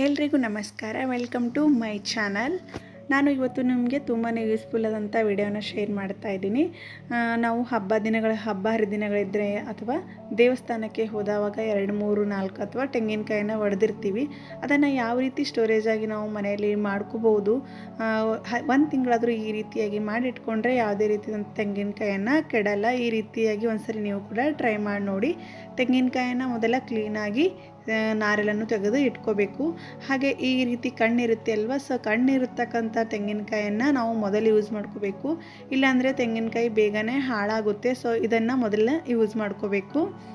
ಎಲ್ರಿಗೂ ನಮಸ್ಕಾರ. Welcome to my channel ನಾನು ಇವತ್ತು ನಿಮಗೆ ತುಂಬಾ ಯೂಸ್ಫುಲ್ ಆದಂಥ ವಿಡಿಯೋನ ಶೇರ್ ಮಾಡ್ತಾ ಇದ್ದೀನಿ. ನಾವು ಹಬ್ಬ ದಿನಗಳ, ಹಬ್ಬ ಹರಿದಿನಗಳಿದ್ದರೆ ಅಥವಾ ದೇವಸ್ಥಾನಕ್ಕೆ ಹೋದವಾಗ ಎರಡು, ಮೂರು, ನಾಲ್ಕು ಅಥವಾ ತೆಂಗಿನಕಾಯಿನ ಒಡೆದಿರ್ತೀವಿ. ಅದನ್ನು ಯಾವ ರೀತಿ ಸ್ಟೋರೇಜ್ ಆಗಿ ನಾವು ಮನೆಯಲ್ಲಿ ಮಾಡ್ಕೋಬೋದು ಒಂದು ತಿಂಗಳಾದರೂ ಈ ರೀತಿಯಾಗಿ ಮಾಡಿಟ್ಕೊಂಡ್ರೆ ಯಾವುದೇ ರೀತಿಯಾದಂಥ ತೆಂಗಿನಕಾಯನ್ನು ಕೆಡಲ್ಲ. ಈ ರೀತಿಯಾಗಿ ಒಂದ್ಸರಿ ನೀವು ಕೂಡ ಟ್ರೈ ಮಾಡಿ ನೋಡಿ. ತೆಂಗಿನಕಾಯನ್ನು ಮೊದಲ ಕ್ಲೀನಾಗಿ ಆ, ನಾರೆಲ್ಲನ್ನು ತೆಗೆದು ಇಟ್ಕೋಬೇಕು. ಹಾಗೆ ಈ ರೀತಿ ಕಣ್ಣಿರುತ್ತೆ ಅಲ್ವಾ? ಸೊ ಕಣ್ಣಿರತಕ್ಕಂಥ ತೆಂಗಿನಕಾಯನ್ನು ನಾವು ಮೊದಲು ಯೂಸ್ ಮಾಡ್ಕೋಬೇಕು. ಇಲ್ಲಾಂದರೆ ತೆಂಗಿನಕಾಯಿ ಬೇಗನೆ ಹಾಳಾಗುತ್ತೆ. ಸೊ ಇದನ್ನು ಮೊದಲೇ ಯೂಸ್ ಮಾಡ್ಕೋಬೇಕು.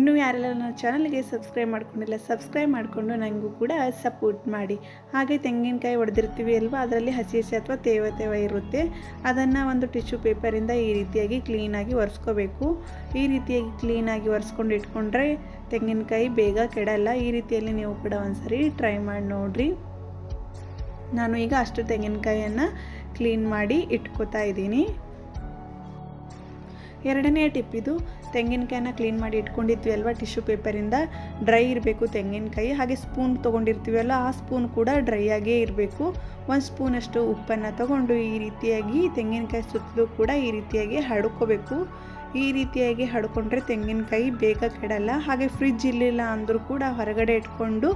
ಇನ್ನೂ ಯಾರೆಲ್ಲ ನನ್ನ ಚಾನಲ್ಗೆ ಸಬ್ಸ್ಕ್ರೈಬ್ ಮಾಡ್ಕೊಂಡಿಲ್ಲ ಸಬ್ಸ್ಕ್ರೈಬ್ ಮಾಡಿಕೊಂಡು ನನಗೂ ಕೂಡ ಸಪೋರ್ಟ್ ಮಾಡಿ. ಹಾಗೆ ತೆಂಗಿನಕಾಯಿ ಹೊಡೆದಿರ್ತೀವಿ ಅಲ್ವಾ? ಅದರಲ್ಲಿ ಹಸಿ ಹಸಿ ಅಥವಾ ತೇವ ತೇವ ಇರುತ್ತೆ. ಅದನ್ನು ಒಂದು ಟಿಶ್ಯೂ ಪೇಪರಿಂದ ಈ ರೀತಿಯಾಗಿ ಕ್ಲೀನಾಗಿ ಒರೆಸ್ಕೋಬೇಕು. ಈ ರೀತಿಯಾಗಿ ಕ್ಲೀನಾಗಿ ಒರೆಸ್ಕೊಂಡು ಇಟ್ಕೊಂಡ್ರೆ ತೆಂಗಿನಕಾಯಿ ಬೇಗ ಕೆಡಲ್ಲ. ಈ ರೀತಿಯಲ್ಲಿ ನೀವು ಕೂಡ ಒಂದ್ಸರಿ ಟ್ರೈ ಮಾಡಿ ನೋಡಿರಿ. ನಾನು ಈಗ ಅಷ್ಟು ತೆಂಗಿನಕಾಯಿಯನ್ನು ಕ್ಲೀನ್ ಮಾಡಿ ಇಟ್ಕೋತಾ ಇದ್ದೀನಿ. ಎರಡನೇ ಟಿಪ್ ಇದು. ತೆಂಗಿನಕಾಯಿನ ಕ್ಲೀನ್ ಮಾಡಿ ಇಟ್ಕೊಂಡಿದ್ವಿ ಅಲ್ವಾ? ಟಿಶ್ಯೂ ಪೇಪರಿಂದ ಡ್ರೈ ಇರಬೇಕು ತೆಂಗಿನಕಾಯಿ. ಹಾಗೆ ಸ್ಪೂನ್ ತೊಗೊಂಡಿರ್ತೀವಲ್ಲ, ಆ ಸ್ಪೂನ್ ಕೂಡ ಡ್ರೈ ಆಗೇ ಇರಬೇಕು. ಒಂದು ಸ್ಪೂನಷ್ಟು ಉಪ್ಪನ್ನು ತಗೊಂಡು ಈ ರೀತಿಯಾಗಿ ತೆಂಗಿನಕಾಯಿ ಸುತ್ತಲೂ ಕೂಡ ಈ ರೀತಿಯಾಗಿ ಹಡ್ಕೋಬೇಕು ಈ ರೀತಿಯಾಗಿ ಹಡ್ಕೊಂಡ್ರೆ ತೆಂಗಿನಕಾಯಿ ಬೇಗ ಕೆಡಲ್ಲ. ಹಾಗೆ ಫ್ರಿಜ್ ಇರಲಿಲ್ಲ ಅಂದರೂ ಕೂಡ ಹೊರಗಡೆ ಇಟ್ಕೊಂಡು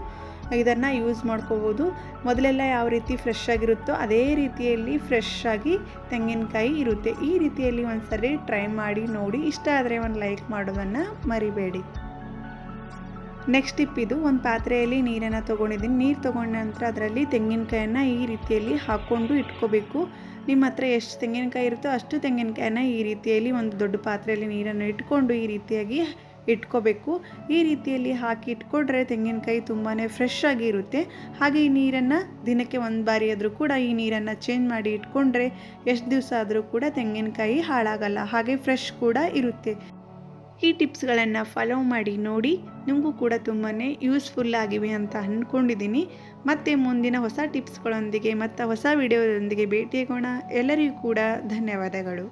ಇದನ್ನು ಯೂಸ್ ಮಾಡ್ಕೋಬೋದು. ಮೊದಲೆಲ್ಲ ಯಾವ ರೀತಿ ಫ್ರೆಶ್ ಆಗಿರುತ್ತೋ ಅದೇ ರೀತಿಯಲ್ಲಿ ಫ್ರೆಶ್ ಆಗಿ ತೆಂಗಿನಕಾಯಿ ಇರುತ್ತೆ. ಈ ರೀತಿಯಲ್ಲಿ ಒಂದ್ಸರಿ ಟ್ರೈ ಮಾಡಿ ನೋಡಿ. ಇಷ್ಟ ಆದರೆ ಒಂದು ಲೈಕ್ ಮಾಡೋದನ್ನು ಮರಿಬೇಡಿ. ನೆಕ್ಸ್ಟ್ ಟಿಪ್ ಇದು, ಒಂದು ಪಾತ್ರೆಯಲ್ಲಿ ನೀರನ್ನು ತೊಗೊಂಡಿದ್ದೀನಿ. ನೀರು ತೊಗೊಂಡ ನಂತರ ಅದರಲ್ಲಿ ತೆಂಗಿನಕಾಯನ್ನು ಈ ರೀತಿಯಲ್ಲಿ ಹಾಕ್ಕೊಂಡು ಇಟ್ಕೋಬೇಕು. ನಿಮ್ಮ ಹತ್ರ ಎಷ್ಟು ತೆಂಗಿನಕಾಯಿ ಇರುತ್ತೋ ಅಷ್ಟು ತೆಂಗಿನಕಾಯನ್ನು ಈ ರೀತಿಯಲ್ಲಿ ಒಂದು ದೊಡ್ಡ ಪಾತ್ರೆಯಲ್ಲಿ ನೀರನ್ನು ಇಟ್ಕೊಂಡು ಈ ರೀತಿಯಾಗಿ ಇಟ್ಕೋಬೇಕು. ಈ ರೀತಿಯಲ್ಲಿ ಹಾಕಿ ಇಟ್ಕೊಂಡ್ರೆ ತೆಂಗಿನಕಾಯಿ ತುಂಬಾ ಫ್ರೆಶ್ ಆಗಿ ಇರುತ್ತೆ. ಹಾಗೆ ಈ ನೀರನ್ನು ದಿನಕ್ಕೆ ಒಂದು ಬಾರಿ ಆದರೂ ಕೂಡ ಈ ನೀರನ್ನು ಚೇಂಜ್ ಮಾಡಿ ಇಟ್ಕೊಂಡ್ರೆ ಎಷ್ಟು ದಿವಸ ಆದರೂ ಕೂಡ ತೆಂಗಿನಕಾಯಿ ಹಾಳಾಗಲ್ಲ. ಹಾಗೆ ಫ್ರೆಶ್ ಕೂಡ ಇರುತ್ತೆ. ಈ ಟಿಪ್ಸ್ಗಳನ್ನು ಫಾಲೋ ಮಾಡಿ, ನೋಡಿ ನಿಮಗೂ ಕೂಡ ತುಂಬಾ ಯೂಸ್ಫುಲ್ ಆಗಿವೆ ಅಂತ ಅಂದ್ಕೊಂಡಿದ್ದೀನಿ ಮತ್ತು ಮುಂದಿನ ಹೊಸ ಟಿಪ್ಸ್ಗಳೊಂದಿಗೆ, ಮತ್ತು ಹೊಸ ವಿಡಿಯೋದೊಂದಿಗೆ ಭೇಟಿಯಾಗೋಣ. ಎಲ್ಲರಿಗೂ ಕೂಡ ಧನ್ಯವಾದಗಳು.